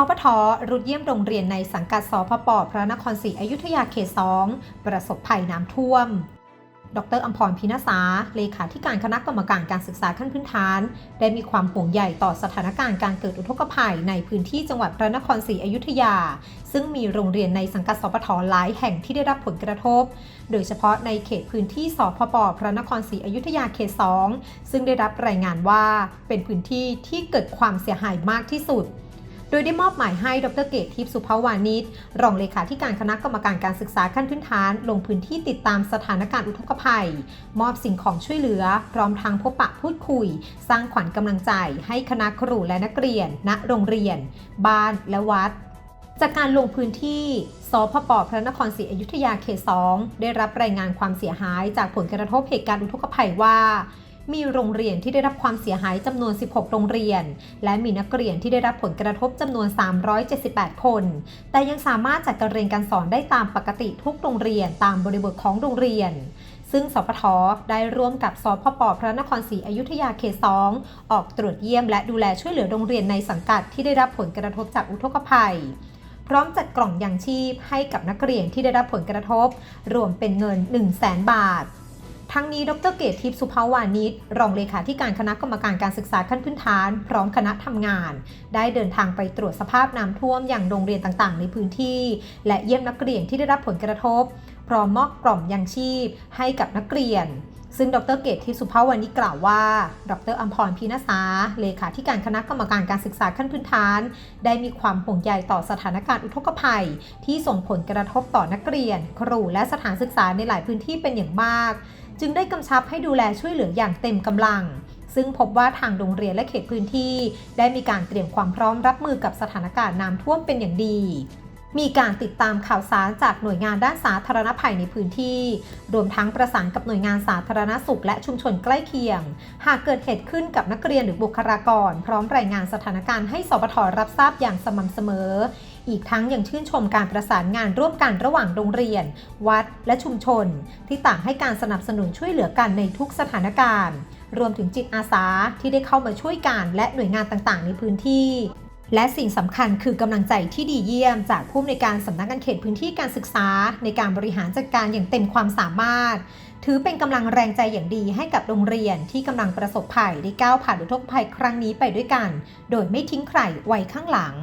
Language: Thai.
สปทรุดเยี่ยมโรงเรียนในสังกัดสพปพระนครศรีอยุธยาเขต2ประสบภัยน้ำท่วม ดรอัมพรพินาสาเลขาธิการคณะกรรมการการศึกษาขั้นพื้นฐาน ได้มีความห่วงใยต่อสถานการณ์การเกิดอุทกภัยในพื้นที่จังหวัดพระนครศรีอยุธยา ซึ่งมีโรงเรียนในสังกัดสปทหลายแห่งที่ได้รับผลกระทบ โดยเฉพาะในเขตพื้นที่สพปพระนครศรีอยุธยาเขต2ซึ่งได้รับรายงานว่าเป็นพื้นที่ที่เกิดความเสียหายมากที่สุด โดยได้มอบหมายให้ดรเกตทิพย์สุภาวานิชรองเลขาธิการคณะกรรมการการศึกษาขั้นพื้นฐาน ลงพื้นที่ติดตามสถานการณ์อุทกภัย มอบสิ่งของช่วยเหลือ พร้อมทางพบปะพูดคุย สร้างขวัญกำลังใจ ให้คณะครูและนักเรียน ณ โรงเรียน บ้านและวัดจากการลงพื้นที่ สพปพระนครศรีอยุธยาเขต 2 ได้รับรายงานความเสียหายจากผลกระทบเหตุการณ์อุทกภัยว่า มีโรงเรียนที่ได้รับความเสียหายจำนวน 16 โรงเรียน และมีนักเรียนที่ได้รับผลกระทบจำนวน 378 คน แต่ยังสามารถจัดการเรียนการสอนได้ตามปกติทุกโรงเรียนตามบริบทของโรงเรียนซึ่งสพทได้ร่วมกับสพปพระนครศรีอยุธยาเขต2ออกตรวจเยี่ยมและดูแลช่วยเหลือโรงเรียนในสังกัดที่ได้รับผลกระทบจากอุทกภัย พร้อมจัดกล่องยังชีพให้กับนักเรียนที่ได้รับผลกระทบ รวมเป็นเงิน 1 0 0 0 0แบาท ทั้งนี้ดรเกตทิพย์สุภาวานิชรองเลขาธิการคณะกรรมการการศึกษาขั้นพื้นฐาน พร้อมคณะทำงาน ได้เดินทางไปตรวจสภาพน้ำท่วมอย่างโรงเรียนต่างๆ ในพื้นที่ และเยี่ยมนักเรียนที่ได้รับผลกระทบ พร้อมมอบกล่องยังชีพให้กับนักเรียนซึ่งดรเกตทิพย์สุภาวานิชกล่าวว่า ดรอัมพรพีนาสาเลขาธิการคณะกรรมการการศึกษาขั้นพื้นฐาน ได้มีความห่วงใยต่อสถานการณ์อุทกภัย ที่ส่งผลกระทบต่อนักเรียน ครูและสถานศึกษาในหลายพื้นที่เป็นอย่างมาก จึงได้กำชับให้ดูแลช่วยเหลืออย่างเต็มกำลัง ซึ่งพบว่าทางโรงเรียนและเขตพื้นที่ ได้มีการเตรียมความพร้อมรับมือกับสถานการณ์น้ำท่วมเป็นอย่างดี มีการติดตามข่าวสารจากหน่วยงานด้านสาธารณภัยในพื้นที่ รวมทั้งประสานกับหน่วยงานสาธารณสุขและชุมชนใกล้เคียง หากเกิดเหตุขึ้นกับนักเรียนหรือบุคลากร พร้อมรายงานสถานการณ์ให้สปทรับทราบอย่างสม่ำเสมอ อีกทั้งยังชื่นชมการประสานงานร่วมกันระหว่างโรงเรียน วัด และชุมชน ที่ต่างให้การสนับสนุนช่วยเหลือกันในทุกสถานการณ์รวมถึงจิตอาสาที่ได้เข้ามาช่วยกันและหน่วยงานต่างๆ ในพื้นที่ และสิ่งสำคัญคือกำลังใจที่ดีเยี่ยม จากผู้อำนวยการสำนักงานเขตพื้นที่การศึกษา ในการบริหารจัดการอย่างเต็มความสามารถ ถือเป็นกำลังแรงใจอย่างดีให้กับโรงเรียนที่กำลังประสบภัยได้ก้าวผ่านอุทกภัยครั้งนี้ไปด้วยกัน โดยไม่ทิ้งใครไว้ข้างหลัง